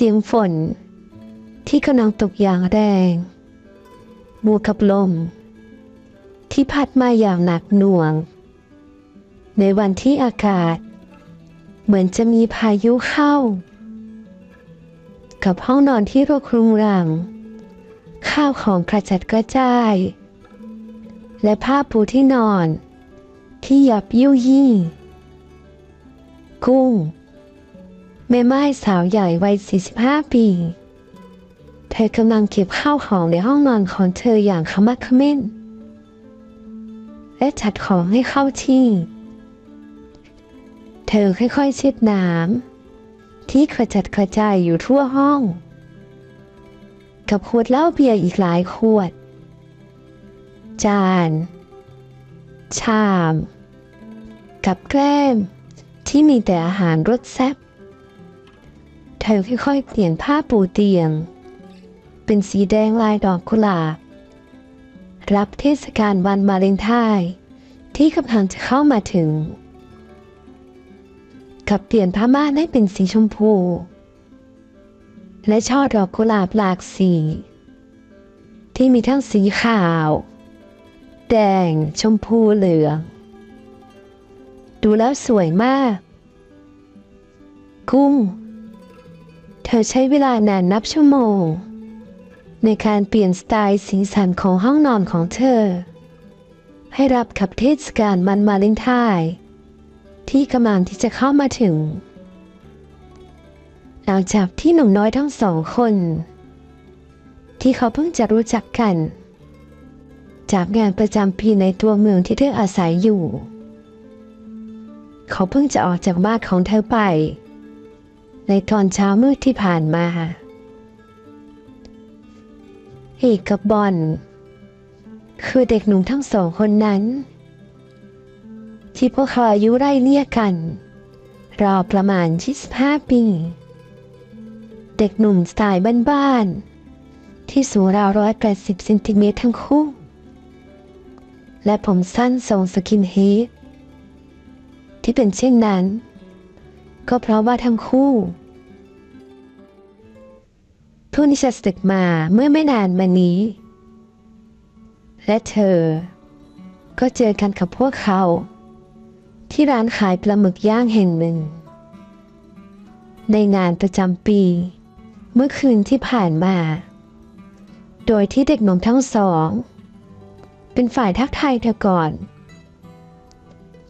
เสียงฝน ที่กำลังตกอย่างแรง บวกกับลม ที่พัดมาอย่างหนักหน่วง ในวันที่อากาศ เหมือนจะมีพายุเข้า กับห้องนอนที่รกรุงรัง ข้าวของกระจัดกระจาย และผ้าปูที่นอน ที่ยับยุยี่กุ้ง แม่ไม้สาวใหญ่วัย 45 ปี เธอกำลังเก็บข้าวของในห้องนอนของเธออย่างขมักขม้น และจัดของให้เข้าที่ เธอค่อยๆเช็ดน้ำที่กระจัดกระจายอยู่ทั่วห้อง กับขวดเหล้าเบียร์อีกหลายขวด จาน ชาม กับแกล้มที่มีแต่อาหารรสแซ่บ เธอค่อยๆเปลี่ยนผ้าปูเตียง เป็นสีแดงลายดอกกุหลาบ รับเทศกาลวันวาเลนไทน์ที่กำลังจะเข้ามาถึง กับเปลี่ยนผ้าม่านให้เป็นสีชมพู และช่อดอกกุหลาบหลากสี ที่มีทั้งสีขาว แดง ชมพูเหลือง ดูแล้วสวยมาก กุ้ง เธอใช้เวลานานนับชั่วโมง ในการเปลี่ยนสไตล์สีสันของห้องนอนของเธอ ให้รับกับเทศกาลมันมาเลนไทน์ที่กำลังที่จะเข้ามาถึง หลังจากที่หนุ่มน้อยทั้งสองคน ที่เขาเพิ่งจะรู้จักกัน จากงานประจำปีในตัวเมืองที่เธออาศัยอยู่ เขาเพิ่งจะออกจากบ้านของเธอไป ในตอนเช้ามืดที่ผ่านมาเอกกับบอลคือเด็กหนุ่มทั้งสองคนนั้น ที่พวกเขาอายุไล่เลี่ยกัน ราวประมาณ 25 ปี เด็กหนุ่มสไตล์บ้านๆ ที่สูงราว 180 เซนติเมตรทั้งคู่ และผมสั้นทรงสกินเฮดที่เป็นเช่นนั้น ก็เพราะว่าทั้งคู่เพิ่งที่จะศึกมาเมื่อไม่นานมานี้ และเธอ ก็เจอกันกับพวกเขา ที่ร้านขายปลาหมึกย่างแห่งหนึ่ง ในงานประจำปี เมื่อคืนที่ผ่านมา โดยที่เด็กหนุ่มทั้งสอง เป็นฝ่ายทักทายเธอก่อน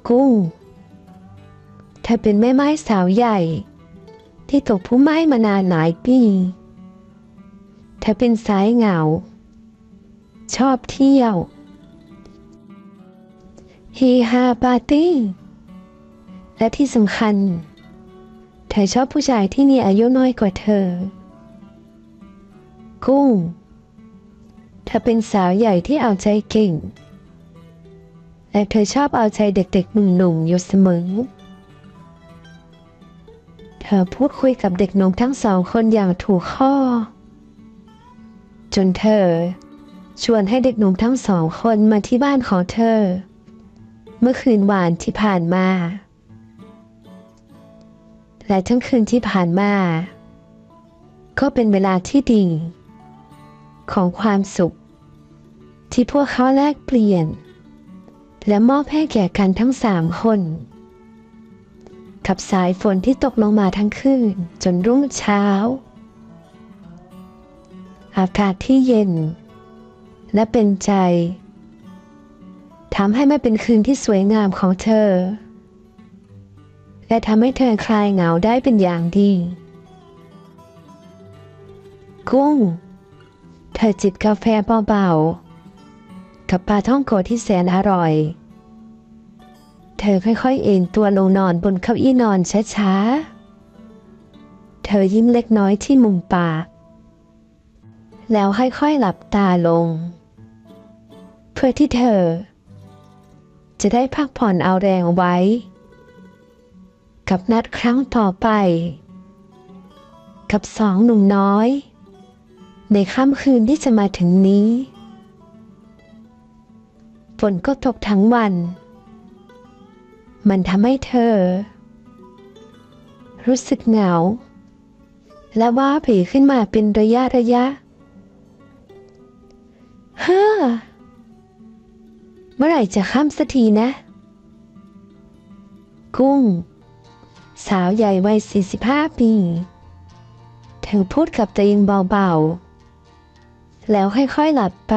กุ้ง ธอเป็นแม่ไม้สาวใหญ่ ที่ตกผู้ไม้มานานหลายปีเธอเป็นสายเหงา ชอบเที่ยวฮีฮาปาร์ตี้ และที่สำคัญ เธอชอบผู้ชายที่มีอายุน้อยกว่าเธอ กุ้ง เธอเป็นสาวใหญ่ที่เอาใจเก่ง และเธอชอบเอาใจเด็กๆหนุ่มๆอยู่เสมอ ธอพูดคุยกับเด็กหนุ่มทั้งสองคนอย่างถูกข้อ จนเธอ ชวนให้เด็กหนุ่มทั้งสองคนมาที่บ้านของเธอ เมื่อคืนวานที่ผ่านมา และทั้งคืนที่ผ่านมา ก็เป็นเวลาที่ดี ของความสุข ที่พวกเขาแลกเปลี่ยน และมอบให้แก่กันทั้งสามคน กับสายฝนที่ตกลงมาทั้งคืนจนรุ่งเช้า อากาศที่เย็น และเป็นใจทำให้ไม่เป็นคืนที่สวยงามของเธอ และทำให้เธอคลายเหงาได้เป็นอย่างดี กุ้ง เธอจิบกาแฟเบาๆกับปลาท่องโกะที่แสนอร่อย อค่อยๆเอนตัวลงนอนบนเก้าอี้นอนช้าๆ เธอยิ้มเล็กน้อยที่มุมปาก แล้วค่อยๆหลับตาลง เพื่อที่เธอ จะได้พักผ่อนเอาแรงไว้ กับนัดครั้งต่อไป กับสองหนุ่มน้อย ในค่ำคืนที่จะมาถึงนี้ฝนก็ตกทั้งวัน มันทำให้เธอ รู้สึกเหงา และว่าผีขึ้นมาเป็นระยะระยะเฮ้อเมื่อไหร่จะค่ำสักทีนะ กุ้ง สาวใหญ่วัย 45 ปี เธอพูดกับตัวเองเบาๆ แล้วค่อยๆหลับไป